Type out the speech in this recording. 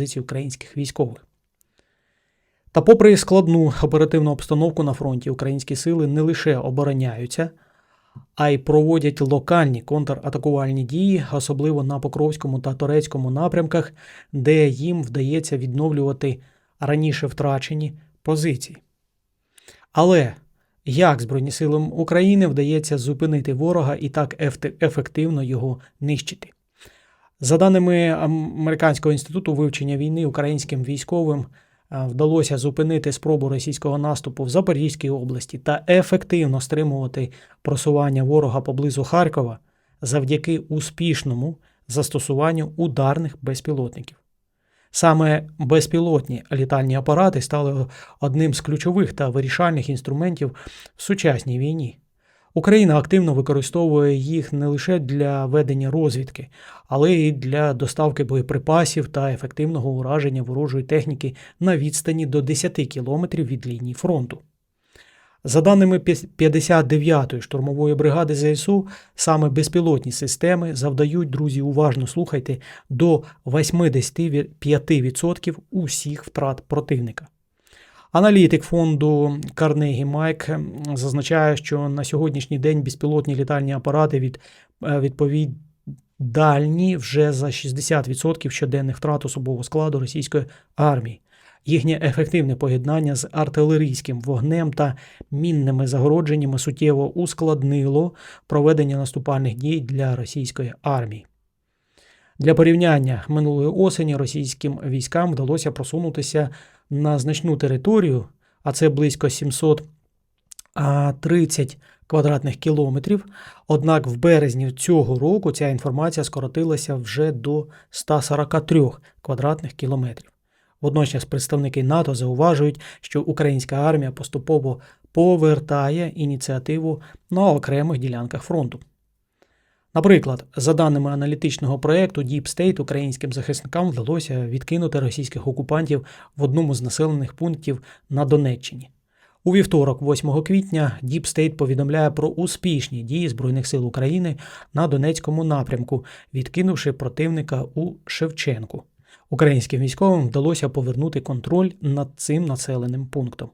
позиції українських військових. Та, попри складну оперативну обстановку на фронті, українські сили не лише обороняються, а й проводять локальні контратакувальні дії, особливо на Покровському та Торецькому напрямках, де їм вдається відновлювати раніше втрачені позиції. Але як Збройні сили України вдається зупинити ворога і так ефективно його нищити? За даними Американського інституту вивчення війни українським військовим вдалося зупинити спробу російського наступу в Запорізькій області та ефективно стримувати просування ворога поблизу Харкова завдяки успішному застосуванню ударних безпілотників. Саме безпілотні літальні апарати стали одним з ключових та вирішальних інструментів в сучасній війні. Україна активно використовує їх не лише для ведення розвідки, але й для доставки боєприпасів та ефективного ураження ворожої техніки на відстані до 10 кілометрів від лінії фронту. За даними 59-ї штурмової бригади ЗСУ, саме безпілотні системи завдають, друзі, уважно слухайте, до 85% усіх втрат противника. Аналітик фонду Carnegie Майк зазначає, що на сьогоднішній день безпілотні літальні апарати від, е, відповідальні вже за 60% щоденних втрат особового складу російської армії. Їхнє ефективне поєднання з артилерійським вогнем та мінними загородженнями суттєво ускладнило проведення наступальних дій для російської армії. Для порівняння минулої осені російським військам вдалося просунутися на значну територію, а це близько 730 квадратних кілометрів. Однак в березні цього року ця інформація скоротилася вже до 143 квадратних кілометрів. Водночас представники НАТО зауважують, що українська армія поступово повертає ініціативу на окремих ділянках фронту. Наприклад, за даними аналітичного проєкту Deep State, українським захисникам вдалося відкинути російських окупантів в одному з населених пунктів на Донеччині. У вівторок, 8 квітня, Deep State повідомляє про успішні дії Збройних сил України на Донецькому напрямку, відкинувши противника у Шевченку. Українським військовим вдалося повернути контроль над цим населеним пунктом.